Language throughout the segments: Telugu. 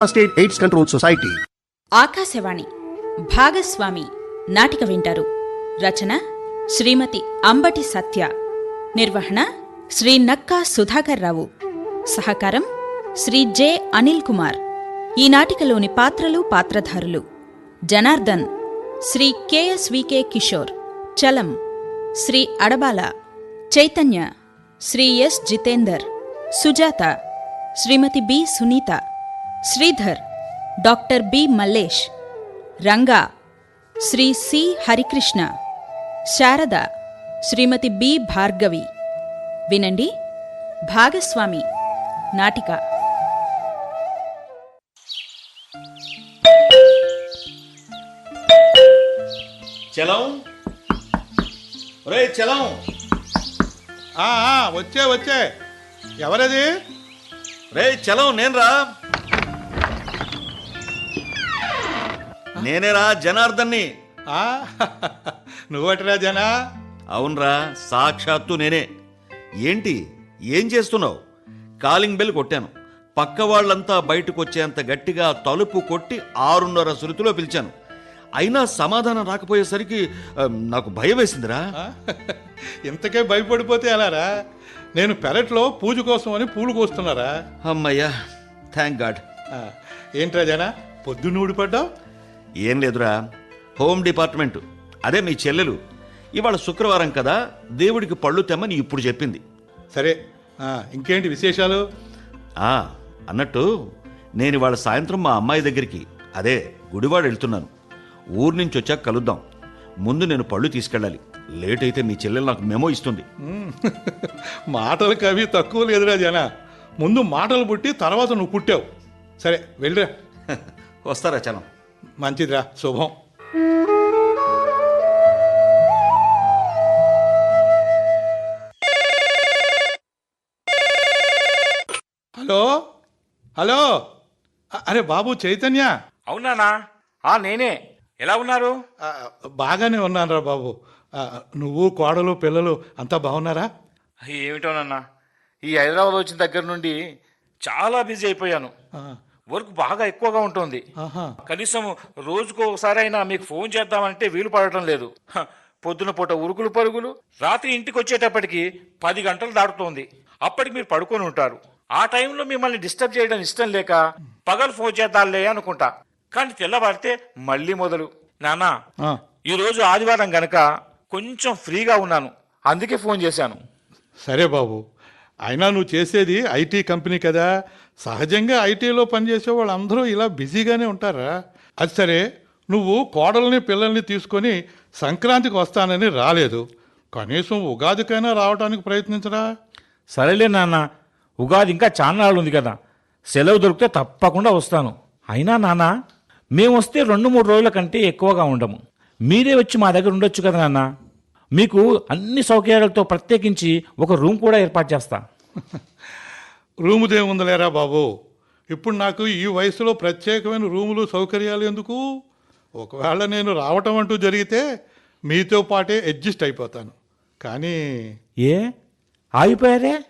State AIDS control society Akashvani భాగస్వామి నాటిక వింటారు. రచన శ్రీమతి అంబటి సత్య. నిర్వహణ శ్రీ నక్కా సుధాకర్ రావు. సహకారం శ్రీ జె అనిల్ కుమార్. ఈ నాటికలోని పాత్రలు పాత్రధారులు Janardhan Shri KSVK Kishore Chalam Shri Adabala Chaitanya Shri S Jitender Sujatha Shrimati B Sunitha Sridhar doctor B Mallesh Ranga Shri C Harikrishna Sharada Shrimati B Bhargavi. వినండి భాగస్వామి నాటిక. చలం. ఒరే చలం. వచ్చే వచ్చే. ఎవరది? రే చలం నేనురా. నేనేరా జనార్దన్ని. నువ్వటరా జనా. అవునరా సాక్షాత్తు నేనే. ఏంటి ఏం చేస్తున్నావు? కాలింగ్ బెల్ కొట్టాను. పక్క వాళ్ళంతా బయటకు వచ్చేంత గట్టిగా తలుపు కొట్టి ఆరున్నర సురుతిలో పిలిచాను. అయినా సమాధానం రాకపోయేసరికి నాకు భయం వేసిందిరా ఇంతకే భయపడిపోతే ఎలారా? నేను పెరట్లో పూజ కోసం అని పూలు కోస్తున్నారా? అమ్మయ్యా థ్యాంక్ గాడ్ ఏంట్రా జనా పొద్దున్న ఊడిపడ్డావు ఏం లేదురా. Home department. అదే మీ చెల్లెలు. ఇవాళ శుక్రవారం కదా దేవుడికి పళ్ళు తెమ్మని ఇప్పుడు చెప్పింది. సరే ఇంకేంటి విశేషాలు? అన్నట్టు నేను ఇవాళ సాయంత్రం మా అమ్మాయి దగ్గరికి అదే గుడివాడ వెళ్తున్నాను. ఊరు నుంచి వచ్చాక కలుద్దాం. ముందు నేను పళ్ళు తీసుకెళ్ళాలి. లేట్ అయితే మీ చెల్లెలు నాకు మెమో ఇస్తుంది. ఉమ్, మాటలకు అవి తక్కువ లేదురా జనా. ముందు మాటలు పుట్టి తర్వాత నువ్వు పుట్టావు. సరే వెళ్ళిరా. వస్తారా చలం? మంచిదిరా శుభం. హలో? హలో? అరే బాబు చైతన్య? అవునానా? ఆ నేనే. ఎలా ఉన్నారు? ఆ, బాగానే ఉన్నానురా బాబు. ఆ, నువ్వు కోడలు పిల్లలు అంతా బాగున్నారా? ఏమిటోనన్నా ఈ హైదరాబాద్ వచ్చిన దగ్గర నుండి చాలా బిజీ అయిపోయాను. ఆ, వర్క్ బాగా ఎక్కువగా ఉంటుంది. కనీసం రోజుకు ఒకసారి అయినా మీకు ఫోన్ చేద్దామంటే వీలు పడటం లేదు. పొద్దున పూట ఉరుకులు పరుగులు రాత్రి ఇంటికి వచ్చేటప్పటికి పది గంటలు దాటుతోంది. అప్పటికి మీరు పడుకొని ఉంటారు. ఆ టైంలో మిమ్మల్ని డిస్టర్బ్ చేయడం ఇష్టం లేక పగలు ఫోన్ చేద్దాంలే అనుకుంటా. కానీ తెల్లవారితే మళ్ళీ మొదలు. నానా ఆ, ఈ రోజు ఆదివారం గనక కొంచెం ఫ్రీగా ఉన్నాను. అందుకే ఫోన్ చేశాను. సరే బాబు. అయినా నువ్వు చేసేది ఐటీ కంపెనీ కదా. సహజంగా ఐటీలో పనిచేసే వాళ్ళందరూ ఇలా బిజీగానే ఉంటారా? అది సరే నువ్వు కోడల్ని పిల్లల్ని తీసుకొని సంక్రాంతికి వస్తానని రాలేదు. కనీసం ఉగాదికైనా రావడానికి ప్రయత్నించరా? సరేలే నాన్న ఉగాది ఇంకా చాలా ఉంది కదా. సెలవు దొరికితే తప్పకుండా వస్తాను. అయినా నాన్న మేము వస్తే రెండు మూడు రోజుల కంటే ఎక్కువగా ఉండము. మీరే వచ్చి మా దగ్గర ఉండొచ్చు కదా నాన్న. మీకు అన్ని సౌకర్యాలతో ప్రత్యేకించి ఒక రూమ్ కూడా ఏర్పాటు చేస్తా. రూముదే ఉందిలేరా బాబు? ఇప్పుడు నాకు ఈ వయసులో ప్రత్యేకమైన రూములు సౌకర్యాలు ఎందుకు? ఒకవేళ నేను రావటం అంటూ జరిగితే మీతో పాటే అడ్జస్ట్ అయిపోతాను. కానీ ఏ? ఆగిపోయారే?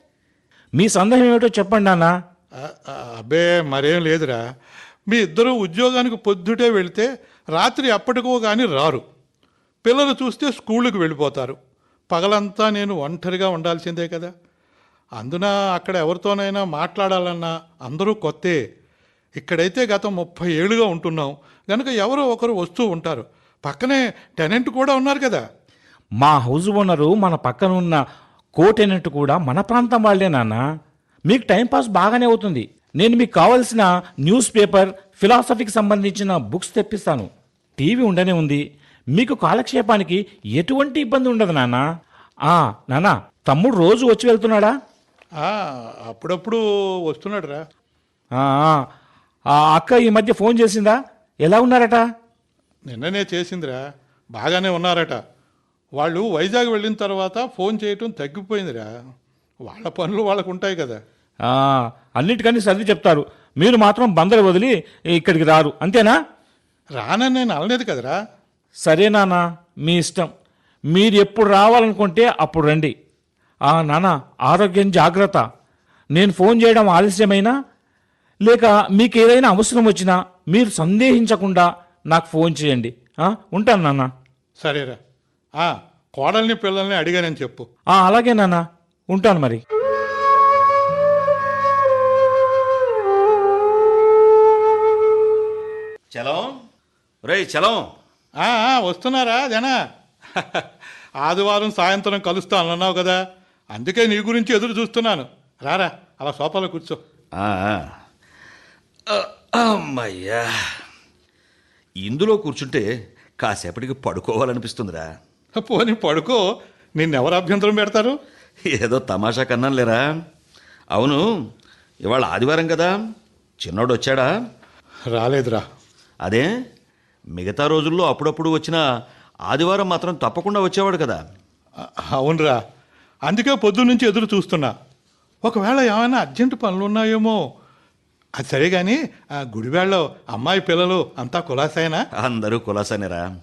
మీ సందేహం ఏమిటో చెప్పండి నాన్న. అబ్బే మరేం లేదురా. మీ ఇద్దరు ఉద్యోగానికి పొద్దుటే వెళితే రాత్రి అప్పటికో కానీ రారు. పిల్లలు చూస్తే స్కూళ్ళకి వెళ్ళిపోతారు. పగలంతా నేను ఒంటరిగా ఉండాల్సిందే కదా. అందున అక్కడ ఎవరితోనైనా మాట్లాడాలన్నా అందరూ కొత్తే. ఇక్కడైతే గత ముప్పై ఏళ్ళుగా ఉంటున్నాం. కనుక ఎవరో ఒకరు వస్తూ ఉంటారు. పక్కనే టెనెంట్ కూడా ఉన్నారు కదా. మా హౌస్ ఓనరు మన పక్కన ఉన్న కోటెనెంట్ కూడా మన ప్రాంతం వాళ్ళే నాన్న. మీకు టైంపాస్ బాగానే అవుతుంది. నేను మీకు కావలసిన న్యూస్ పేపర్ ఫిలాసఫీకి సంబంధించిన బుక్స్ తెప్పిస్తాను. టీవీ ఉండనే ఉంది. మీకు కాలక్షేపానికి ఎటువంటి ఇబ్బంది ఉండదు నాన్న. ఆ నాన్న తమ్ముడు రోజు వచ్చి వెళ్తున్నాడా? అప్పుడప్పుడు వస్తున్నాడు రా ఆ, అక్క ఈ మధ్య ఫోన్ చేసిందా? ఎలా ఉన్నారట? నిన్ననే చేసిందిరా. బాగానే ఉన్నారట. వాళ్ళు వైజాగ్ వెళ్ళిన తర్వాత ఫోన్ చేయటం తగ్గిపోయిందిరా. వాళ్ళ పనులు వాళ్ళకు ఉంటాయి కదా. ఆ, అన్నిటికన్నీ సర్ది చెప్తారు. మీరు మాత్రం బందరు వదిలి ఇక్కడికి రారు. అంతేనా? రానని నేను అనలేదు కదరా. సరే నాన్న మీ ఇష్టం. మీరు ఎప్పుడు రావాలనుకుంటే అప్పుడు రండి. ఆ నాన్న ఆరోగ్యం జాగ్రత్త. నేను ఫోన్ చేయడం ఆలస్యమైనా? లేక మీకు ఏదైనా అవసరం వచ్చినా మీరు సందేహించకుండా నాకు ఫోన్ చేయండి. ఆ, ఉంటాను నాన్న. సరేరా. ఆ, కోడల్ని పిల్లల్ని అడిగానని చెప్పు. ఆ, అలాగే నాన్న. ఉంటాను మరి. చలం? రేయ్ చలం. వస్తున్నారా జనా? ఆదివారం సాయంత్రం కలుస్తాను అన్నావు కదా. అందుకే నీ గురించి ఎదురు చూస్తున్నాను. రారా అలా సోఫాలో కూర్చో. అమ్మయ్యా. ఇందులో కూర్చుంటే కాసేపటికి పడుకోవాలనిపిస్తుందిరా. పోని పడుకో నిన్నెవరు అభ్యంతరం పెడతారు? ఏదో తమాషా కన్నాను లేరా అవును ఇవాళ ఆదివారం కదా. చిన్నోడు వచ్చాడా రాలేదురా. అదే మిగతా రోజుల్లో అప్పుడప్పుడు వచ్చిన ఆదివారం మాత్రం తప్పకుండా వచ్చేవాడు కదా. అవునరా. అందుకే పొద్దు నుంచి ఎదురు చూస్తున్నా. ఒకవేళ ఏమైనా అర్జెంటు పనులు ఉన్నాయేమో అది సరే కానీ ఆ గుడివేళ్ళలో అమ్మాయి పిల్లలు అంతా కులాసైనా? అందరూ కులాసానేరా?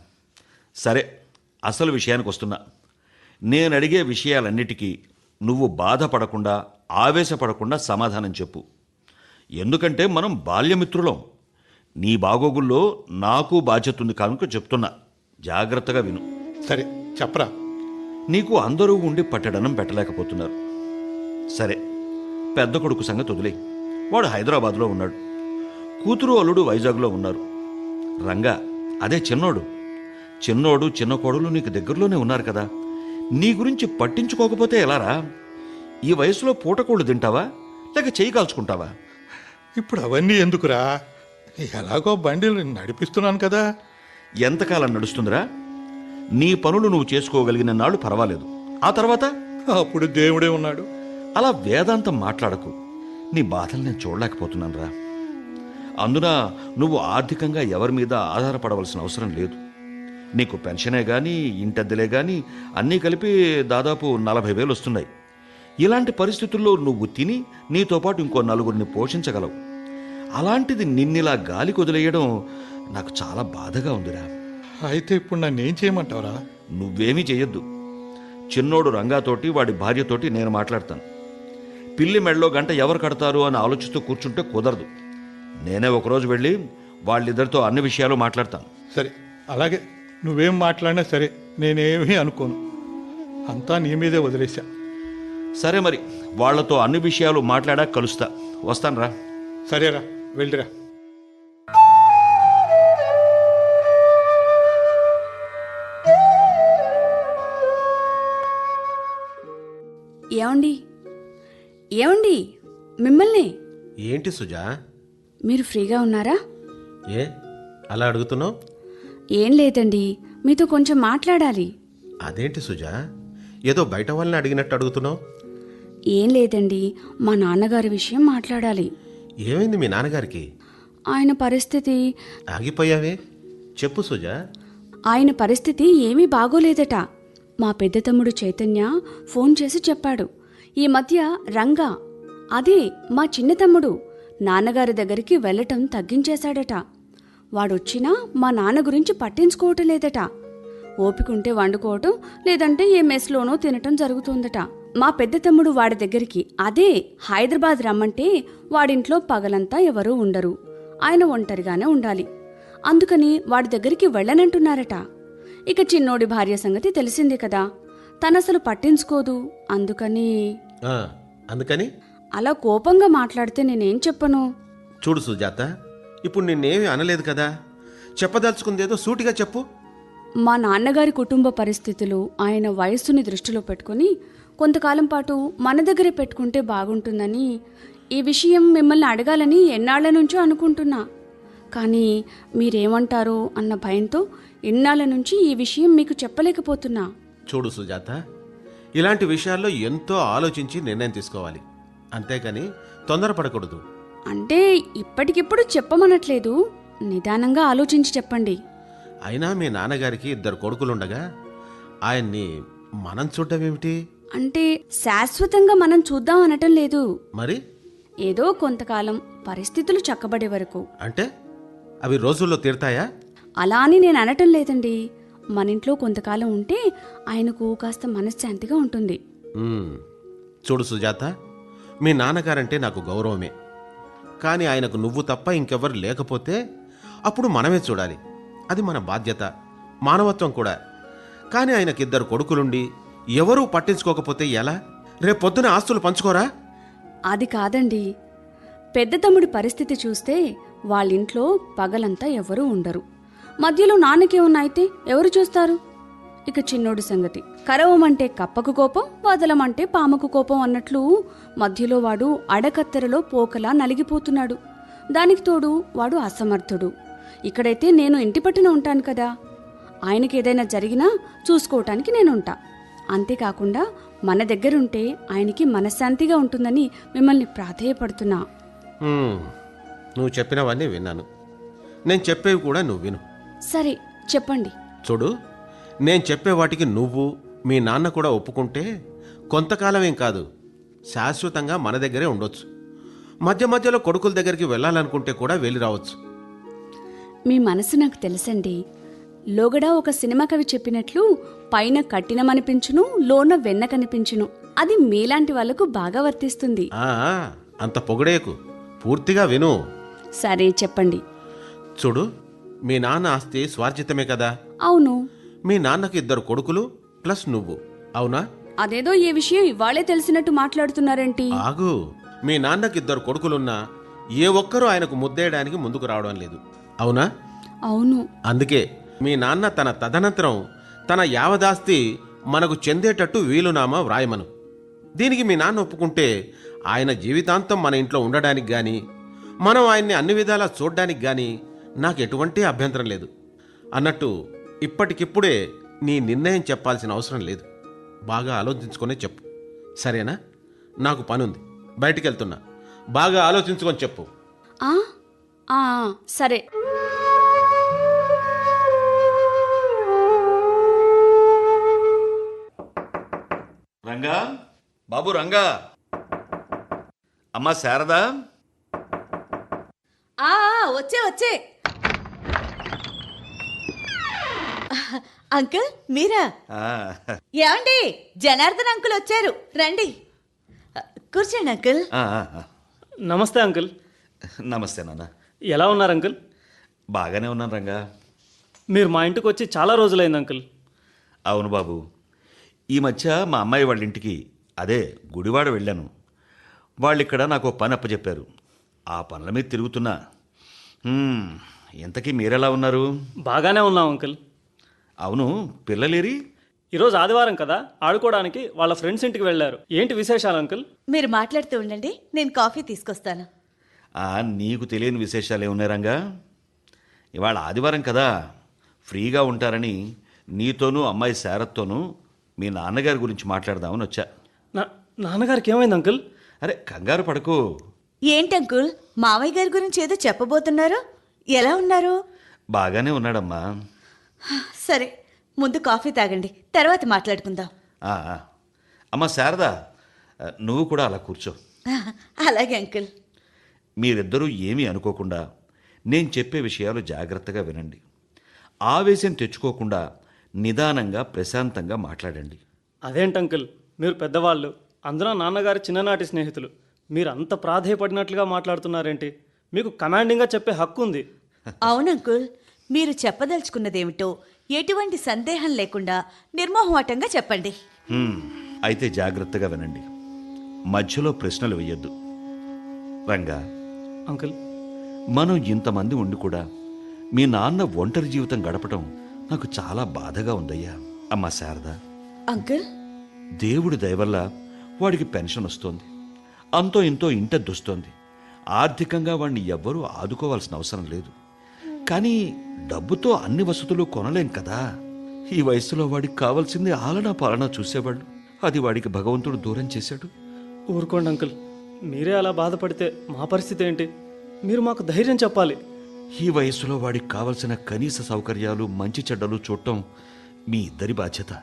సరే అసలు విషయానికి వస్తున్నా. నేను అడిగే విషయాలన్నిటికీ నువ్వు బాధపడకుండా ఆవేశపడకుండా సమాధానం చెప్పు. ఎందుకంటే మనం బాల్యమిత్రులం. నీ బాగోగుల్లో నాకు బాధ్యత ఉంది కనుక చెప్తున్నా. జాగ్రత్తగా విను. సరే చెప్పరా? నీకు అందరూ ఉండి పట్టడనం పెట్టలేకపోతున్నారు. సరే పెద్ద కొడుకు సంగతి వదిలే వాడు హైదరాబాద్లో ఉన్నాడు. కూతురు అల్లుడు వైజాగ్లో ఉన్నారు. రంగా అదే చిన్నోడు. చిన్నోడు చిన్న కోడలు నీకు దగ్గరలోనే ఉన్నారు కదా. నీ గురించి పట్టించుకోకపోతే ఎలారా? ఈ వయసులో పూటకోళ్ళు తింటావా? లేక చేయి కాల్చుకుంటావా? ఇప్పుడు అవన్నీ ఎందుకురా? ఎలాగో బండి నడిపిస్తున్నాను కదా. ఎంతకాలం నడుస్తుందిరా? నీ పనులు నువ్వు చేసుకోగలిగిన నాళ్ళు పర్వాలేదు. ఆ తర్వాత? అప్పుడు దేవుడే ఉన్నాడు. అలా వేదాంతం మాట్లాడకు. నీ బాధలు నేను చూడలేకపోతున్నాను రా అందున నువ్వు ఆర్థికంగా ఎవరి మీద ఆధారపడవలసిన అవసరం లేదు. నీకు పెన్షనే కానీ ఇంటద్దెలే కానీ అన్నీ కలిపి దాదాపు నలభై వేలు వస్తున్నాయి. ఇలాంటి పరిస్థితుల్లో నువ్వు తిని నీతో పాటు ఇంకో నలుగురిని పోషించగలవు. అలాంటిది నిన్నిలా గాలికి వదిలేయడం నాకు చాలా బాధగా ఉందిరా. అయితే ఇప్పుడు నన్ను ఏం చేయమంటావురా? నువ్వేమీ చెయ్యొద్దు. చిన్నోడు రంగాతోటి వాడి భార్యతోటి నేను మాట్లాడతాను. పిల్లి మెడలో గంట ఎవరు కడతారు అని ఆలోచిస్తూ కూర్చుంటే కుదరదు. నేనే ఒకరోజు వెళ్ళి వాళ్ళిద్దరితో అన్ని విషయాలు మాట్లాడతాను. సరే అలాగే. నువ్వేం మాట్లాడినా సరే నేనేమీ అనుకోను. అంతా నీ మీదే వదిలేశా. సరే మరి వాళ్ళతో అన్ని విషయాలు మాట్లాడాక కలుస్తా. వస్తాను రా సరేరా వెళ్ళిరా. ఏమండి? మిమ్మల్ని? ఏంటి సుజా? మీరు ఫ్రీగా ఉన్నారా? ఏ? అలా అడుగుతున్నావు? ఏం లేదండి. మీతో కొంచెం మాట్లాడాలి. అదేంటి సుజా? ఏదో బయట వాళ్ళని అడిగినట్టు అడుగుతున్నావు? ఏం లేదండి. మా నాన్నగారి విషయం మాట్లాడాలి. ఏమైంది మీ నాన్నగారికి? ఆయన పరిస్థితి? ఆగిపోయావే? చెప్పు సుజా. ఆయన పరిస్థితి ఏమీ బాగోలేదట. మా పెద్ద తమ్ముడు చైతన్య ఫోన్ చేసి చెప్పాడు. ఈ మధ్య రంగా అదే మా చిన్న తమ్ముడు నాన్నగారి దగ్గరికి వెళ్ళటం తగ్గించేశాడట. వాడొచ్చినా మా నాన్న గురించి పట్టించుకోవటం లేదట ఓపికంటే వండుకోవటం లేదంటే ఏ మెస్లోనో తినటం జరుగుతుందట. మా పెద్ద తమ్ముడు వాడి దగ్గరికి అదే హైదరాబాద్ రమ్మంటే వాడింట్లో పగలంతా ఎవరూ ఉండరు. ఆయన ఒంటరిగానే ఉండాలి. అందుకని వాడి దగ్గరికి వెళ్ళనంటున్నారట. ఇక చిన్నోడి భార్య సంగతి తెలిసిందే కదా. తనసలు పట్టించుకోదు. అందుకని అందుకని? అలా కోపంగా మాట్లాడితే నేనేం చెప్పను? చూడు సుజాత ఇప్పుడు నిన్నేమీ అనలేదు కదా. చెప్పదలుచుకుందేదో సూటిగా చెప్పు. మా నాన్నగారి కుటుంబ పరిస్థితులు ఆయన వయస్సుని దృష్టిలో పెట్టుకుని కొంతకాలం పాటు మన దగ్గరే పెట్టుకుంటే బాగుంటుందని ఈ విషయం మిమ్మల్ని అడగాలని ఎన్నాళ్ళ నుంచో అనుకుంటున్నా. కానీ మీరేమంటారో అన్న భయంతో ఎన్నాళ్ళ నుంచి ఈ విషయం మీకు చెప్పలేకపోతున్నా. చూడు సుజాత ఇలాంటి విషయాల్లో ఎంతో ఆలోచించి నిర్ణయం తీసుకోవాలి. అంతేకాని తొందరపడకూడదు. అంటే ఇప్పటికిప్పుడు చెప్పమనట్లేదు. నిదానంగా ఆలోచించి చెప్పండి. అయినా మీ నాన్నగారికి ఇద్దరు కొడుకులుండగా ఆయన్ని మనం చూడడం ఏమిటి? అంటే శాశ్వతంగా మనం చూద్దాం అనటం లేదు. మరి? ఏదో కొంతకాలం పరిస్థితులు చక్కబడే వరకు. అంటే? అవి రోజుల్లో తీరుతాయా? అలా అని నేను అనటం లేదండి. మన ఇంట్లో కొంతకాలం ఉంటే ఆయనకు కాస్త మనశ్శాంతిగా ఉంటుంది. చూడు సుజాత మీ నాన్నగారంటే నాకు గౌరవమే. కానీ ఆయనకు నువ్వు తప్ప ఇంకెవ్వరు లేకపోతే అప్పుడు మనమే చూడాలి. అది మన బాధ్యత మానవత్వం కూడా. కానీ ఆయనకిద్దరు కొడుకులుండి ఎవరూ పట్టించుకోకపోతే ఎలా? రేపొద్దున ఆస్తులు పంచుకోరా? అది కాదండి. పెద్ద తమ్ముడి పరిస్థితి చూస్తే వాళ్ళింట్లో పగలంతా ఎవరూ ఉండరు. మధ్యలో నాన్నకేమన్నా అయితే ఎవరు చూస్తారు? ఇక చిన్నోడి సంగతి. కరవమంటే కప్పకు కోపం వదలమంటే పాముకు కోపం అన్నట్లు మధ్యలో వాడు అడకత్తెరలో పోకలా నలిగిపోతున్నాడు. దానికి తోడు వాడు అసమర్థుడు. ఇక్కడైతే నేను ఇంటి పట్టున ఉంటాను కదా. ఆయనకి ఏదైనా జరిగినా చూసుకోవటానికి నేనుంటా. అంతేకాకుండా మన దగ్గరుంటే ఆయనకి మనశ్శాంతిగా ఉంటుందని మిమ్మల్ని ప్రాధేయపడుతున్నా. నువ్వు చెప్పినవన్నీ విన్నాను. నేను చెప్పేవి కూడా నువ్వు విను. సరే చెప్పండి. చూడు నేను చెప్పే వాటికి నువ్వు మీ నాన్న కూడా ఒప్పుకుంటే కొంతకాలమేం కాదు శాశ్వతంగా మన దగ్గరే ఉండొచ్చు. మధ్య మధ్యలో కొడుకుల దగ్గరికి వెళ్ళాలనుకుంటే కూడా వెళ్ళి రావచ్చు. మీ మనసు నాకు తెలుసండి. లోగడా ఒక సినిమా కవి చెప్పినట్లు పైన కట్టినమనిపించును లోన వెన్న కనిపించును. అది మీలాంటి వాళ్ళకు బాగా వర్తిస్తుంది. అంత పొగడేకు. పూర్తిగా విను. సరే చెప్పండి. చూడు మీ నాన్న ఆస్తి స్వార్జితమే కదా? అవును. మీ నాన్నకి ఇద్దరు కొడుకులు ప్లస్ నువ్వు. అవునా? అదేదో ఏ విషయం ఇవాళే తెలిసినట్టు మాట్లాడుతున్నారేంటి? ఆగు. మీ నాన్నకి ఇద్దరు కొడుకులున్నా ఏ ఒక్కరూ ఆయనకు ముద్దేయడానికి ముందుకు రావడం లేదు. అవునా? అవును. అందుకే మీ నాన్న తన తదనంతరం తన యావదాస్తి మనకు చెందేటట్టు వీలునామా వ్రాయమను. దీనికి మీ నాన్న ఒప్పుకుంటే ఆయన జీవితాంతం మన ఇంట్లో ఉండడానికి గాని మనం ఆయన్ని అన్ని విధాలా చూడడానికి గాని నాకు ఎటువంటి అభ్యంతరం లేదు. అన్నట్టు ఇప్పటికిప్పుడే నీ నిర్ణయం చెప్పాల్సిన అవసరం లేదు. బాగా ఆలోచించుకునే చెప్పు. సరేనా? నాకు పనుంది. బయటికి వెళ్తున్నా బాగా ఆలోచించుకొని చెప్పు. ఆ? ఆ సరే. రంగా? బాబు రంగా. అమ్మా శారదా. వచ్చే వచ్చే. అంకుల్ మీరా? ఆ, ఏమండి జనార్దన్ అంకుల్ వచ్చారు. రండి. కూర్చోండి అంకుల్. ఆ, ఆ, ఆ. నమస్తే అంకుల్. నమస్తే నాన్న. ఎలా ఉన్నారు అంకుల్? బాగానే ఉన్నాను రంగా. మీరు మా ఇంటికి వచ్చి చాలా రోజులైంది అంకుల్. అవును బాబు. ఈ మధ్య మా అమ్మాయి వాళ్ళ ఇంటికి అదే గుడివాడ వెళ్ళాను. వాళ్ళు ఇక్కడ నాకు పని అప్పచెప్పారు ఆ పనుల మీద తిరుగుతున్నా. హ్మ్, ఇంతకీ మీరెలా ఉన్నారు? బాగానే ఉన్నాం అంకుల్. అవును పిల్లలేరి? ఈరోజు ఆదివారం కదా ఆడుకోవడానికి వాళ్ళ ఫ్రెండ్స్ ఇంటికి వెళ్ళారు. ఏంటి విశేషాలు అంకుల్? మీరు మాట్లాడుతూ ఉండండి నేను కాఫీ తీసుకొస్తాను. ఆ, నీకు తెలియని విశేషాలు ఏమున్నాయి రంగా? ఇవాళ ఆదివారం కదా ఫ్రీగా ఉంటారని నీతోనూ అమ్మాయి శారత్తోనూ మీ నాన్నగారి గురించి మాట్లాడదామని వచ్చా. నా నాన్నగారికి ఏమైంది అంకుల్? అరే కంగారు పడకు. ఏంటి అంకుల్? మావయ్య గారి గురించి ఏదో చెప్పబోతున్నారు. ఎలా ఉన్నారు? బాగానే ఉన్నాడమ్మా. సరే ముందు కాఫీ తాగండి తర్వాత మాట్లాడుకుందాం. అమ్మ శారదా నువ్వు కూడా అలా కూర్చో. అలాగే అంకుల్. మీరిద్దరూ ఏమీ అనుకోకుండా నేను చెప్పే విషయాలు జాగ్రత్తగా వినండి. ఆవేశం తెచ్చుకోకుండా నిదానంగా ప్రశాంతంగా మాట్లాడండి. అదేంటి అంకుల్? మీరు పెద్దవాళ్ళు అందులో నాన్నగారి చిన్ననాటి స్నేహితులు. మీరు అంత ప్రాధేయపడినట్లుగా మాట్లాడుతున్నారేంటి? మీకు కమాండింగ్గా చెప్పే హక్కు ఉంది. అవును అంకుల్. మీరు చెప్పదలుచుకున్నదేమిటో ఎటువంటి సందేహం లేకుండా నిర్మోహమాటంగా చెప్పండి. హ్మ్, అయితే జాగ్రత్తగా వినండి. మధ్యలో ప్రశ్నలు వేయొద్దు. రంగా అంకుల్. మనం ఇంతమంది ఉండి కూడా మీ నాన్న ఒంటరి జీవితం గడపటం నాకు చాలా బాధగా ఉందయ్యా. అమ్మా శారదా. అంకుల్? దేవుడి దయవల్ల వాడికి పెన్షన్ వస్తోంది. అంతో ఇంతో ఇంటద్దొస్తోంది ఆర్థికంగా వాడిని ఎవ్వరూ ఆదుకోవాల్సిన అవసరం లేదు. కానీ డబ్బుతో అన్ని వసతులు కొనలేం కదా. ఈ వయసులో వాడికి కావాల్సింది ఆలనా పాలనా చూసేవాళ్ళు అది వాడికి భగవంతుడు దూరం చేశాడు. ఊరుకోండి అంకుల్. మీరే అలా బాధపడితే మా పరిస్థితి ఏంటి? మీరు మాకు ధైర్యం చెప్పాలి. ఈ వయసులో వాడికి కావలసిన కనీస సౌకర్యాలు మంచి చెడ్డలు చూడటం మీ ఇద్దరి బాధ్యత.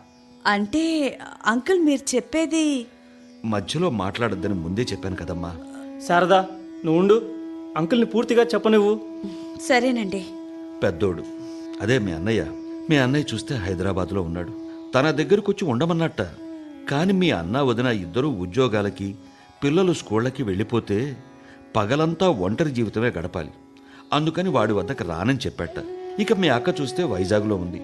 అంటే అంకుల్ మీరు చెప్పేది? మధ్యలో మాట్లాడొద్దని ముందే చెప్పాను కదమ్మా. శారదా నువ్వు ఉండు. అంకుల్ని పూర్తిగా చెప్పనివ్వు. సరేనండి. పెద్దోడు. అదే మీ అన్నయ్య. మీ అన్నయ్య చూస్తే హైదరాబాద్లో ఉన్నాడు. తన దగ్గరకు వచ్చి ఉండమన్నట్ట. కానీ మీ అన్న వదిన ఇద్దరు ఉద్యోగాలకి పిల్లలు స్కూళ్ళకి వెళ్ళిపోతే పగలంతా ఒంటరి జీవితమే గడపాలి. అందుకని వాడి వద్దకు రానని చెప్పాట. ఇక మీ అక్క చూస్తే వైజాగ్లో ఉంది.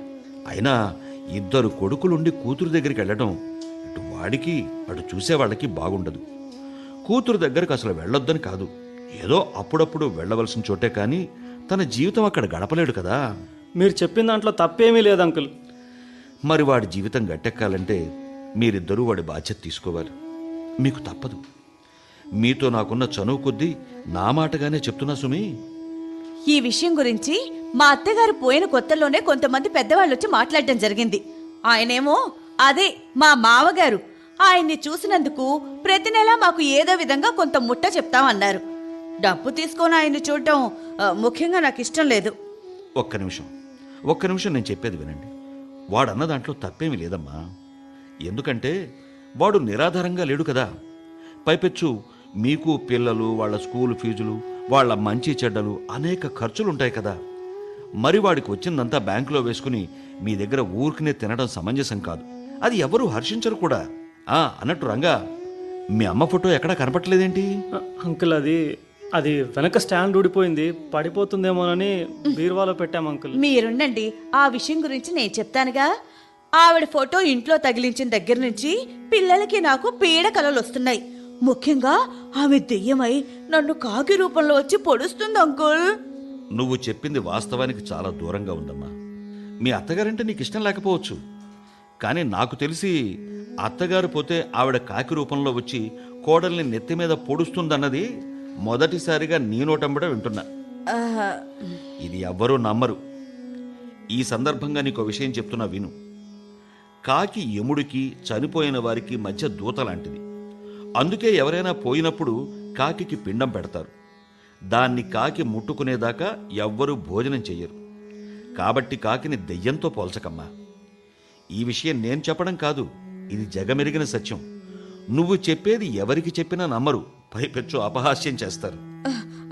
అయినా ఇద్దరు కొడుకులుండి కూతురు దగ్గరికి వెళ్ళడం ఇటు వాడికి అటు చూసేవాళ్ళకి బాగుండదు. కూతురు దగ్గరకు అసలు వెళ్ళొద్దని కాదు. ఏదో అప్పుడప్పుడు వెళ్ళవలసిన చోటే కానీ తన జీవితం అక్కడ గడపలేడు కదా. మీరు చెప్పిన దాంట్లో తప్పేమీ లేదు అంకుల్. మరి వాడి జీవితం గట్టెక్కాలంటే మీరిద్దరూ వాడి బాధ్యత తీసుకోవాలి. మీకు తప్పదు. మీతో నాకున్న చనువు కొద్దీ నా మాటగానే చెప్తున్నా సుమి. ఈ విషయం గురించి మా అత్తగారు పోయిన కొత్తలోనే కొంతమంది పెద్దవాళ్ళు వచ్చి మాట్లాడడం జరిగింది. ఆయనేమో అదే మా మావగారు ఆయన్ని చూసినందుకు ప్రతి నెల మాకు ఏదో విధంగా కొంత ముట్ట చెప్తామన్నారు. డబ్బు తీసుకొని ఆయన్ని చూడటం ముఖ్యంగా నాకు ఇష్టం లేదు. ఒక్క నిమిషం. ఒక్క నిమిషం నేను చెప్పేది వినండి. వాడన్న దాంట్లో తప్పేమీ లేదమ్మా. ఎందుకంటే వాడు నిరాధారంగా లేడు కదా. పైపెచ్చు మీకు పిల్లలు వాళ్ళ స్కూల్ ఫీజులు వాళ్ళ మంచి చెడ్డలు అనేక ఖర్చులు ఉంటాయి కదా. మరి వాడికి వచ్చిందంతా బ్యాంకులో వేసుకుని మీ దగ్గర ఊరికినే తినడం సమంజసం కాదు. అది ఎవరూ హర్షించరు కూడా. ఆ అన్నట్టు రంగా మీ అమ్మ ఫోటో ఎక్కడా కనపట్లేదేంటి అంకుల్ అది అది వెనక స్టాండ్ ఊడిపోయింది పడిపోతుందేమోనని బీరువాలో పెట్టాం అంకుల్. మీరుండండి ఆ విషయం గురించి నేను చెప్తానుగా. ఆవిడ ఫోటో ఇంట్లో తగిలించిన దగ్గర నుంచి పిల్లలకి నాకు పీడ కలలు వస్తున్నాయి. ముఖ్యంగా ఆమె దెయ్యమై నన్ను కాకి రూపంలో వచ్చి పొడుస్తుంది అంకుల్. నువ్వు చెప్పింది వాస్తవానికి చాలా దూరంగా ఉందమ్మా. మీ అత్తగారంటే నీకు ఇష్టం లేకపోవచ్చు. కానీ నాకు తెలిసి అత్తగారు పోతే ఆవిడ కాకి రూపంలో వచ్చి కోడల్ని నెత్తి మీద పొడుస్తుందన్నది మొదటిసారిగా నీ నోటంబడే వింటున్నా. ఇది ఎవ్వరూ నమ్మరు. ఈ సందర్భంగా నీకు విషయం చెప్తున్నా విను. కాకి యముడికి చనిపోయిన వారికి మధ్య దూత లాంటిది అందుకే ఎవరైనా పోయినప్పుడు కాకికి పిండం పెడతారు. దాన్ని కాకి ముట్టుకునేదాకా ఎవ్వరూ భోజనం చెయ్యరు. కాబట్టి కాకిని దెయ్యంతో పోల్చకమ్మా. ఈ విషయం నేను చెప్పడం కాదు. ఇది జగమెరిగిన సత్యం. నువ్వు చెప్పేది ఎవరికి చెప్పినా నమ్మరు. పైపెచ్చు అపహాస్యం చేస్తారు.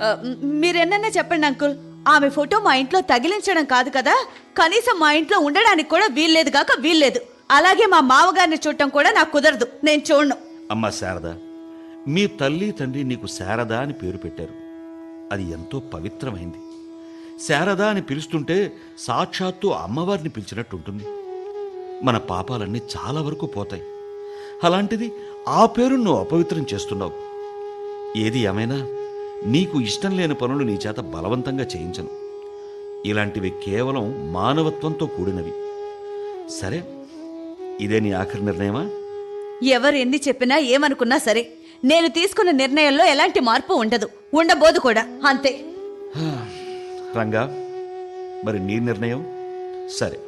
ఆ, మీరెన్నన్నా చెప్పండి అంకుల్. ఆమె ఫోటో మా ఇంట్లో తగిలించడం కాదు కదా? కనీసం మా ఇంట్లో ఉండడానికి కూడా వీల్లేదు కాక వీల్లేదు. అలాగే మా మామగారిని చూడటం కూడా నాకు కుదరదు. నేను చూడను. అమ్మ శారద మీ తల్లి తండ్రి నీకు శారద అని పేరు పెట్టారు. అది ఎంతో పవిత్రమైంది. శారద అని పిలుస్తుంటే సాక్షాత్తు అమ్మవారిని పిలిచినట్టు ఉంటుంది. మన పాపాలన్నీ చాలా వరకు పోతాయి. అలాంటిది ఆ పేరు నువ్వు అపవిత్రం చేస్తున్నావు. ఏది ఏమైనా నీకు ఇష్టం లేని పనులు నీ చేత బలవంతంగా చేయించను. ఇలాంటివి కేవలం మానవత్వంతో కూడినవి. సరే ఇదే నీ ఆఖరి నిర్ణయమా? ఎవరు ఎన్ని చెప్పినా ఏమనుకున్నా సరే నేను తీసుకున్న నిర్ణయంలో ఎలాంటి మార్పు ఉండదు. ఉండబోదు కూడా అంతే. రంగా మరి నీ నిర్ణయం? సరే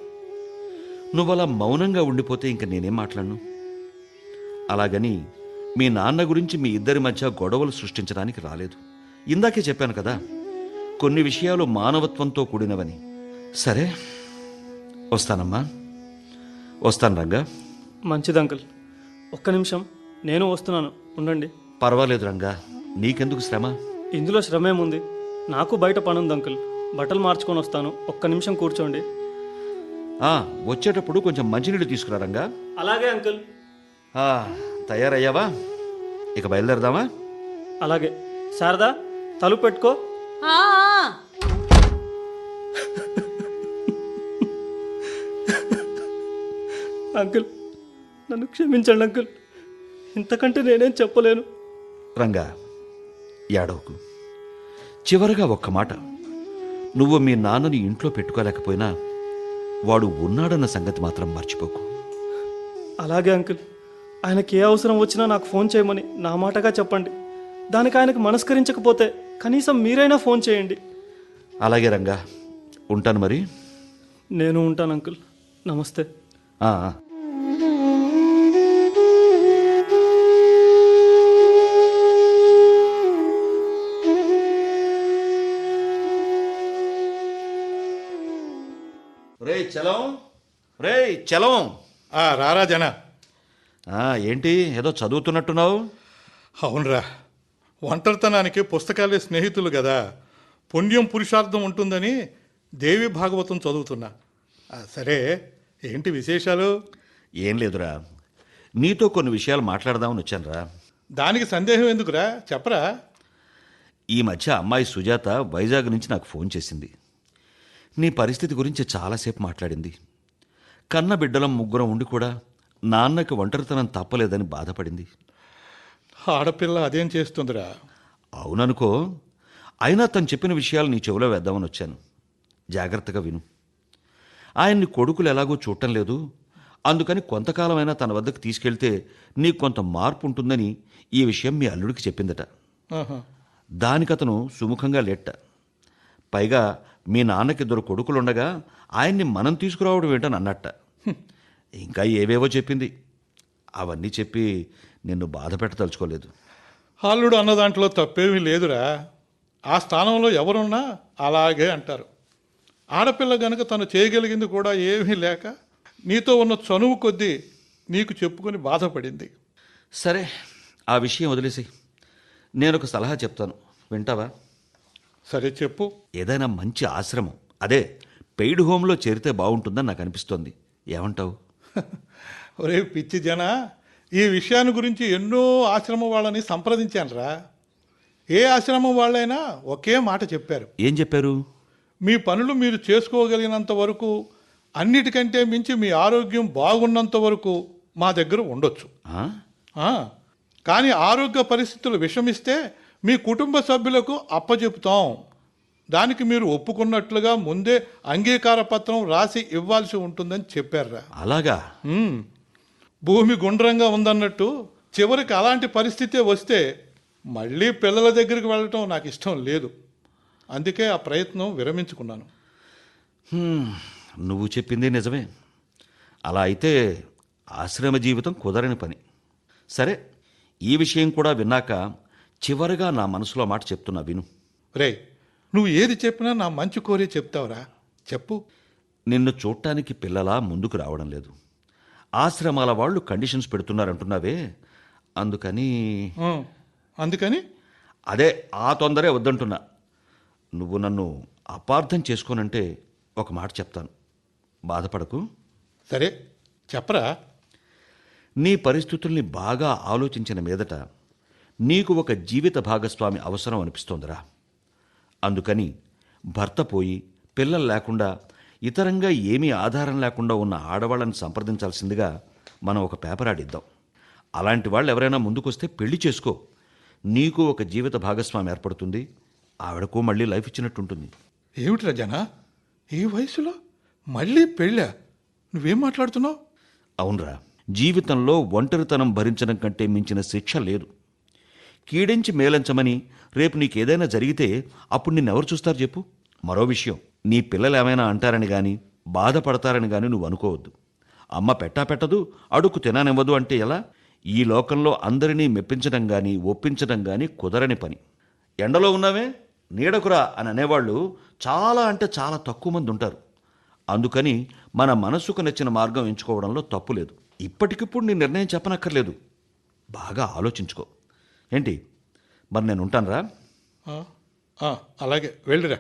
నువ్వలా మౌనంగా ఉండిపోతే ఇంక నేనేం మాట్లాడను? అలాగని మీ నాన్న గురించి మీ ఇద్దరి మధ్య గొడవలు సృష్టించడానికి రాలేదు. ఇందాకే చెప్పాను కదా కొన్ని విషయాలు మానవత్వంతో కూడినవని. సరే వస్తానమ్మా. వస్తాను రంగా. మంచిది అంకుల్. ఒక్క నిమిషం నేను వస్తున్నాను. ఉండండి. పర్వాలేదు రంగా నీకెందుకు శ్రమ? ఇందులో శ్రమేముంది? నాకు బయట పనుంది అంకుల్. బట్టలు మార్చుకొని వస్తాను. ఒక్క నిమిషం కూర్చోండి. వచ్చేటప్పుడు కొంచెం మంచినీళ్ళు తీసుకురా రంగా. అలాగే అంకుల్. తయారయ్యావా? ఇక బయలుదేరదామా? అలాగే. శారదా తలుపు పెట్టుకో. ఆ, ఆ. అంకుల్ నన్ను క్షమించండి అంకుల్. ఇంతకంటే నేనేం చెప్పలేను. రంగా ఏడవకు. చివరగా ఒక్క మాట. నువ్వు మీ నాన్నని ఇంట్లో పెట్టుకోలేకపోయినా వాడు ఉన్నాడన్న సంగతి మాత్రం మర్చిపోకు. అలాగే అంకుల్. ఆయనకి ఏ అవసరం వచ్చినా నాకు ఫోన్ చేయమని నా మాటగా చెప్పండి. దానికి ఆయనకు మనస్కరించకపోతే కనీసం మీరైనా ఫోన్ చేయండి. అలాగే రంగా. ఉంటాను మరి. నేను ఉంటాను అంకుల్. నమస్తే. ఆ, రే చలం. రే చలం. ఆ రారా జన. ఏంటి? ఏదో చదువుతున్నట్టున్నావు? అవునరా. ఒంటరితనానికి పుస్తకాలే స్నేహితులు కదా పుణ్యం పురుషార్థం ఉంటుందని దేవి భాగవతం చదువుతున్నా. సరే ఏంటి విశేషాలు? ఏం లేదురా. నీతో కొన్ని విషయాలు మాట్లాడదామని వచ్చానురా. దానికి సందేహం ఎందుకురా? చెప్పరా? ఈ మధ్య అమ్మాయి సుజాత వైజాగ్ నుంచి నాకు ఫోన్ చేసింది. నీ పరిస్థితి గురించి చాలాసేపు మాట్లాడింది. కన్న బిడ్డలం ముగ్గురం ఉండి కూడా నాన్నకి ఒంటరితనం తప్పలేదని బాధపడింది. ఆడపిల్ల అదేం చేస్తుందిరా? అవుననుకో అయినా తను చెప్పిన విషయాలు నీ చెవిలో వేద్దామని వచ్చాను. జాగ్రత్తగా విను. ఆయన్ని కొడుకులు ఎలాగో చూడటం లేదు. అందుకని కొంతకాలమైనా తన వద్దకు తీసుకెళ్తే నీకు కొంత మార్పు ఉంటుందని ఈ విషయం మీ అల్లుడికి చెప్పిందట. దానికతను సుముఖంగా లేట్ట. పైగా మీ నాన్నకిద్దరు కొడుకులుండగా ఆయన్ని మనం తీసుకురావడం ఏంటని అన్నట్ట. ఇంకా ఏవేవో చెప్పింది. అవన్నీ చెప్పి నిన్ను బాధ పెట్టదలుచుకోలేదు. అల్లుడు అన్న దాంట్లో తప్పేమీ లేదురా. ఆ స్థానంలో ఎవరున్నా అలాగే అంటారు. ఆడపిల్ల గనక తను చేయగలిగింది కూడా ఏమీ లేక నీతో ఉన్న చనువు కొద్దీ నీకు చెప్పుకొని బాధపడింది. సరే ఆ విషయం వదిలేసి నేను ఒక సలహా చెప్తాను. వింటావా? సరే చెప్పు. ఏదైనా మంచి ఆశ్రమం అదే పెయిడ్ హోమ్లో చేరితే బాగుంటుందని నాకు అనిపిస్తోంది. ఏమంటావు? ఒరే పిచ్చి జన ఈ విషయాన్ని గురించి ఎన్నో ఆశ్రమం వాళ్ళని సంప్రదించానురా. ఏ ఆశ్రమం వాళ్ళైనా ఒకే మాట చెప్పారు. ఏం చెప్పారు? మీ పనులు మీరు చేసుకోగలిగినంత వరకు అన్నిటికంటే మించి మీ ఆరోగ్యం బాగున్నంత వరకు మా దగ్గర ఉండొచ్చు. కానీ ఆరోగ్య పరిస్థితులు విషమిస్తే మీ కుటుంబ సభ్యులకు అప్పచెపుతాం దానికి మీరు ఒప్పుకున్నట్లుగా ముందే అంగీకార పత్రం రాసి ఇవ్వాల్సి ఉంటుందని చెప్పారురా. అలాగా? భూమి గుండ్రంగా ఉందన్నట్టు చివరికి అలాంటి పరిస్థితే వస్తే మళ్ళీ పిల్లల దగ్గరికి వెళ్ళటం నాకు ఇష్టం లేదు. అందుకే ఆ ప్రయత్నం విరమించుకున్నాను. నువ్వు చెప్పింది నిజమే. అలా అయితే ఆశ్రమ జీవితం కుదరని పని. సరే ఈ విషయం కూడా విన్నాక చివరిగా నా మనసులో మాట చెప్తున్నా విను. రేయ్ నువ్వు ఏది చెప్పినా నా మంచి కోరే చెప్తావురా. చెప్పు. నిన్ను చూడటానికి పిల్లలా ముందుకు రావడం లేదు. ఆశ్రమాల వాళ్ళు కండిషన్స్ పెడుతున్నారంటున్నావే. అందుకని అందుకని? అదే ఆ తొందరే వద్దంటున్నా. నువ్వు నన్ను అపార్థం చేసుకోనంటే ఒక మాట చెప్తాను. బాధపడకు. సరే చెప్పరా? నీ పరిస్థితుల్ని బాగా ఆలోచించిన మీదట నీకు ఒక జీవిత భాగస్వామి అవసరం అనిపిస్తోందిరా. అందుకని భర్త పోయి పిల్లలు లేకుండా ఇతరంగా ఏమీ ఆధారం లేకుండా ఉన్న ఆడవాళ్ళని సంప్రదించాల్సిందిగా మనం ఒక పేపర్ ఆడిద్దాం. అలాంటి వాళ్ళు ఎవరైనా ముందుకొస్తే పెళ్ళి చేసుకో. నీకు ఒక జీవిత భాగస్వామి ఏర్పడుతుంది. ఆవిడకు మళ్ళీ లైఫ్ ఇచ్చినట్టుంటుంది. ఏమిట్రా జన ఈ వయసులో మళ్ళీ పెళ్ళా? నువ్వేం మాట్లాడుతున్నావు? అవునరా జీవితంలో ఒంటరితనం భరించడం కంటే మించిన శిక్ష లేదు. కీడించి మేలంచమని రేపు నీకేదైనా జరిగితే అప్పుడు నిన్నెవరు చూస్తారు చెప్పు. మరో విషయం నీ పిల్లలు ఏమైనా అంటారని గాని బాధపడతారని గాని నువ్వు అనుకోవద్దు. అమ్మ పెట్టా పెట్టదు అడుక్కు తిననివ్వదు అంటే ఎలా? ఈ లోకంలో అందరినీ మెప్పించడం గాని ఒప్పించడం గాని కుదరని పని. ఎండలో ఉన్నావే? నీడకురా అని అనేవాళ్ళు చాలా అంటే చాలా తక్కువ మంది ఉంటారు. అందుకని మన మనసుకు నచ్చిన మార్గం ఎంచుకోవడంలో తప్పు లేదు. ఇప్పటికిప్పుడు నీ నిర్ణయం చెప్పనక్కర్లేదు. బాగా ఆలోచించుకో. ఏంటి? మరి నేను ఉంటానురా. ఆ, ఆ, అలాగే. వెళ్ళిరా.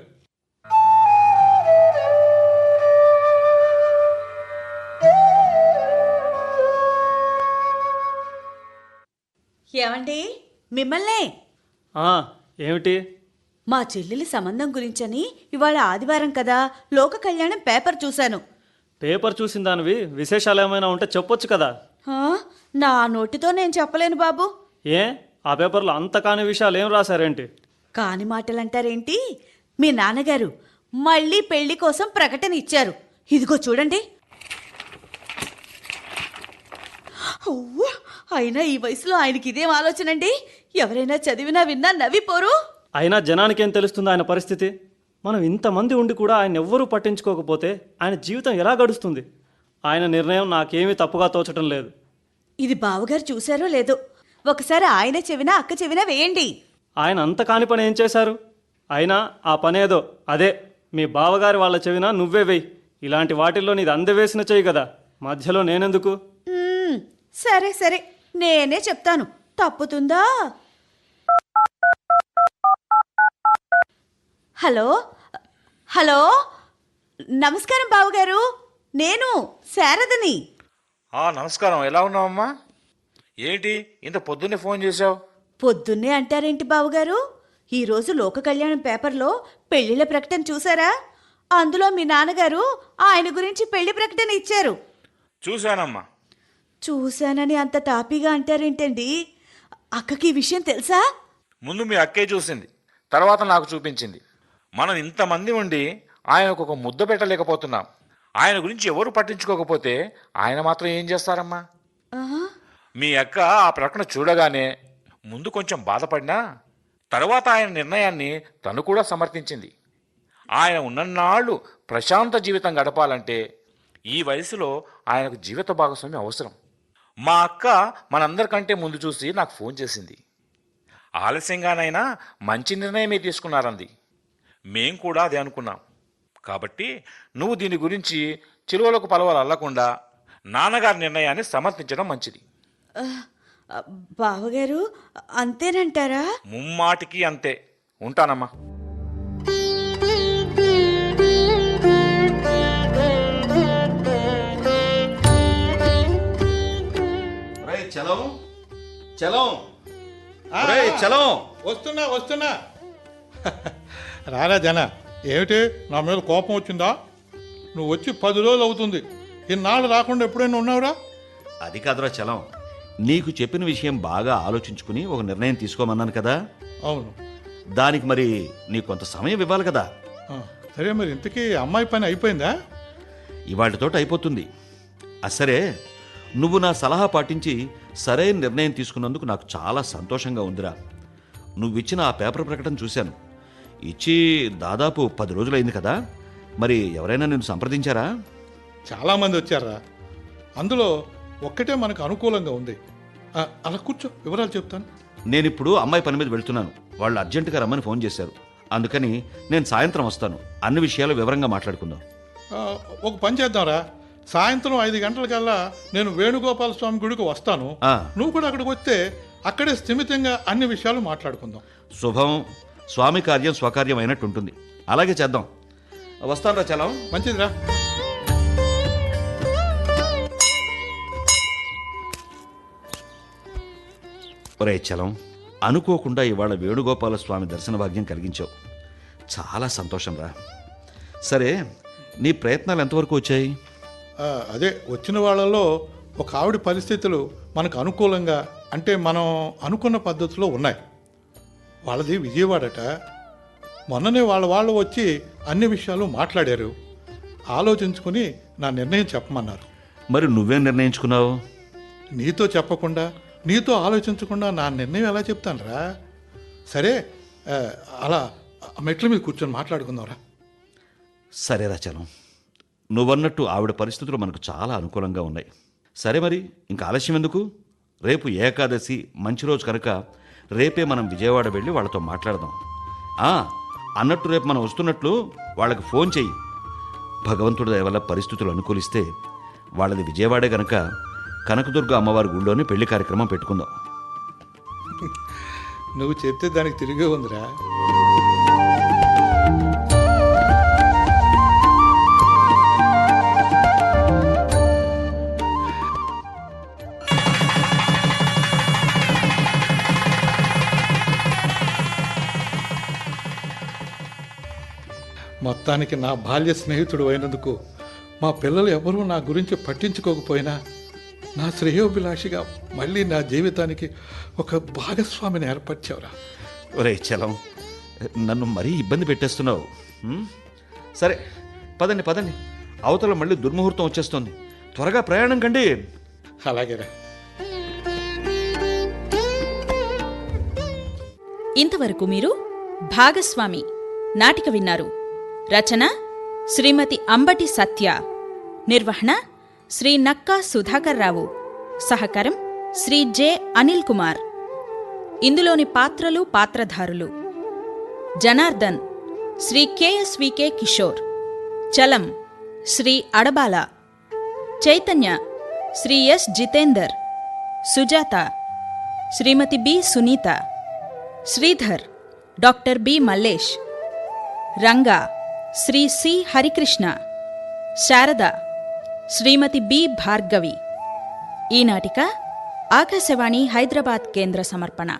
ఏమండి? మిమ్మల్నే? ఆ, ఏమిటి? మా చెల్లెలి సంబంధం గురించని ఇవాళ ఆదివారం కదా లోక కళ్యాణం పేపర్ చూశాను. పేపర్ చూసిన దానివి విశేషాలు ఏమైనా ఉంటే చెప్పొచ్చు కదా. ఆ, నా నోటితో నేను చెప్పలేను బాబు. ఏ? ఆ పేపర్లో అంత కాని విషయాలు ఏం రాశారేంటి? కాని మాటలంటారేంటి? మీ నాన్నగారు మళ్ళీ పెళ్ళి కోసం ప్రకటన ఇచ్చారు. ఇదిగో చూడండి. అవ్వ, అయినా ఈ వయసులో ఆయనకి ఇదేం ఆలోచనండి ఎవరైనా చదివినా విన్నా నవ్విపోరు. అయినా జనానికి ఏం తెలుస్తుంది ఆయన పరిస్థితి? మనం ఇంతమంది ఉండి కూడా ఆయన ఎవ్వరూ పట్టించుకోకపోతే ఆయన జీవితం ఎలా గడుస్తుంది? ఆయన నిర్ణయం నాకేమీ తప్పుగా తోచటం లేదు. ఇది బావగారు చూశారో లేదో? ఒకసారి ఆయన చెవినా అక్క చెవినా వేయండి. ఆయన అంత కాని పని ఏం చేశారు? అయినా ఆ పనేదో అదే మీ బావగారి వాళ్ళ చెవిన నువ్వే వెయ్యి ఇలాంటి వాటిల్లో నీది అందవేసిన చెయ్యి కదా. మధ్యలో నేనెందుకు? మ్మ్, సరే సరే. నేనే చెప్తాను. తప్పుతుందా? హలో? హలో? నమస్కారం బావగారు. నేను శారదని. ఆ నమస్కారం. ఎలా ఉన్నావమ్మా? ఏంటి? ఇంత పొద్దున్నే ఫోన్ చేశావు? పొద్దున్నే అంటారేంటి బావగారు? ఈరోజు లోక కళ్యాణం పేపర్లో పెళ్ళిళ్ళ ప్రకటన చూసారా? అందులో మీ నాన్నగారు ఆయన గురించి పెళ్ళి ప్రకటన ఇచ్చారు. చూశానమ్మా. చూశానని అంత తాపీగా అంటారేంటండి? అక్కకి ఈ విషయం తెలుసా? ముందు మీ అక్కే చూసింది తర్వాత నాకు చూపించింది. మనం ఇంతమంది ఉండి ఆయనకు ఒక ముద్ద పెట్టలేకపోతున్నాం. ఆయన గురించి ఎవరు పట్టించుకోకపోతే ఆయన మాత్రం ఏం చేస్తారమ్మా? ఆహా. మీ అక్క ఆ ప్రకటన చూడగానే ముందు కొంచెం బాధపడినా తర్వాత ఆయన నిర్ణయాన్ని తను కూడా సమర్థించింది. ఆయన ఉన్నన్నాళ్ళు ప్రశాంత జీవితం గడపాలంటే ఈ వయసులో ఆయనకు జీవిత భాగస్వామి అవసరం. మా అక్క మనందరికంటే ముందు చూసి నాకు ఫోన్ చేసింది. ఆలస్యంగానైనా మంచి నిర్ణయమే తీసుకున్నారంది. మేం కూడా అదే అనుకున్నాం. కాబట్టి నువ్వు దీని గురించి చిలువలకు పలవలు అల్లకుండా నాన్నగారి నిర్ణయాన్ని సమర్థించడం మంచిది. బావగారు అంతేనంటారా? ముమ్మాటికి అంతే. ఉంటానమ్మా. చలం. చలం. చలం. వస్తున్నా వస్తున్నా. రారా జన ఏమిటి? నా మీద కోపం వచ్చిందా? నువ్వు వచ్చి పది రోజులు అవుతుంది. ఇన్నాళ్ళు రాకుండా ఎప్పుడైనా ఉన్నావురా? అది కాదురా చలం. నీకు చెప్పిన విషయం బాగా ఆలోచించుకుని ఒక నిర్ణయం తీసుకోమన్నాను కదా? అవును. దానికి మరి నీకు కొంత సమయం ఇవ్వాలి కదా? సరే మరి ఇంతకీ అమ్మాయి పని అయిపోయిందా? ఇవాటితోటి అయిపోతుంది. ఆ సరే నువ్వు నా సలహా పాటించి సరైన నిర్ణయం తీసుకున్నందుకు నాకు చాలా సంతోషంగా ఉందిరా. నువ్వు ఇచ్చిన ఆ పేపర్ ప్రకటన చూశాను. ఇచ్చి దాదాపు పది రోజులైంది కదా? మరి ఎవరైనా నిన్ను సంప్రదించారా? చాలామంది వచ్చారా? అందులో ఒక్కటే మనకు అనుకూలంగా ఉంది. అలా కూర్చో వివరాలు చెప్తాను. నేనిప్పుడు అమ్మాయి పని మీద వెళ్తున్నాను. వాళ్ళు అర్జెంటుగా రమ్మని ఫోన్ చేశారు. అందుకని నేను సాయంత్రం వస్తాను. అన్ని విషయాలు వివరంగా మాట్లాడుకుందాం. ఒక పని చేద్దాంరా. సాయంత్రం ఐదు గంటలకల్లా నేను వేణుగోపాల స్వామి గుడికి వస్తాను. నువ్వు కూడా అక్కడికి వస్తే అక్కడే స్థిమితంగా అన్ని విషయాలు మాట్లాడుకుందాం. శుభం స్వామి కార్యం స్వకార్యం అయినట్టు ఉంటుంది అలాగే చేద్దాం. వస్తాను చలం. మంచిదిరా. ఒరే చలం అనుకోకుండా ఇవాళ వేణుగోపాల స్వామి దర్శన భాగ్యం కలిగించావు. చాలా సంతోషం రా. సరే నీ ప్రయత్నాలు ఎంతవరకు వచ్చాయి? అదే వచ్చిన వాళ్ళలో ఒక ఆవిడ పరిస్థితులు మనకు అనుకూలంగా అంటే మనం అనుకున్న పద్ధతిలో ఉన్నాయి. వాళ్ళది విజయవాడట. మొన్ననే వాళ్ళ వాళ్ళు వచ్చి అన్ని విషయాలు మాట్లాడారు. ఆలోచించుకుని నా నిర్ణయం చెప్పమన్నారు. మరి నువ్వేం నిర్ణయించుకున్నావు? నీతో చెప్పకుండా నీతో ఆలోచించకుండా నా నిర్ణయం ఎలా చెప్తానురా? సరే అలా మెట్ల మీద కూర్చొని మాట్లాడుకుందాంరా. సరేరా చలం. నువ్వన్నట్టు ఆవిడ పరిస్థితులు మనకు చాలా అనుకూలంగా ఉన్నాయి. సరే మరి ఇంకా ఆలస్యం ఎందుకు? రేపు ఏకాదశి మంచి రోజు కనుక రేపే మనం విజయవాడ వెళ్ళి వాళ్ళతో మాట్లాడదాం. ఆ, అన్నట్టు రేపు మనం వస్తున్నట్లు వాళ్ళకి ఫోన్ చెయ్యి. భగవంతుడి వల్ల పరిస్థితులు అనుకూలిస్తే వాళ్ళది విజయవాడే కనుక కనకదుర్గ అమ్మవారి గుళ్ళోనే పెళ్ళి కార్యక్రమం పెట్టుకుందాం. నువ్వు చెప్తే దానికి తిరిగే ఉందిరా. మొత్తానికి నా బాల్య స్నేహితుడు అయినందుకు మా పిల్లలు ఎవరూ నా గురించి పట్టించుకోకపోయినా నా శ్రేయోభిలాషిగా మళ్ళీ నా జీవితానికి ఒక భాగస్వామిని ఏర్పరిచావురా. ఒరే చలం నన్ను మరీ ఇబ్బంది పెట్టేస్తున్నావు? సరే పదండి పదండి. అవతల మళ్ళీ దుర్ముహూర్తం వచ్చేస్తుంది. త్వరగా ప్రయాణం కండి. అలాగేరా. ఇంతవరకు మీరు భాగస్వామి నాటిక విన్నారు. రచన శ్రీమతి అంబటి సత్య. నిర్వహణ శ్రీ నక్కా సుధాకర్ రావు. సహకారం శ్రీ జె. అనిల్ కుమార్. ఇందులోని పాత్రలు పాత్రధారులు. Janardhan Shri KSVK Kishore. Chalam Shri Adabala. Chaitanya Shri S. Jitender. Sujatha Shrimati B. Sunitha. Sridhar doctor B. Mallesh. Ranga Shri C. Harikrishna. Sharada Shrimati B Bhargavi. ఈ నాటిక ఆకాశవాణి హైదరాబాద్ కేంద్ర సమర్పణ.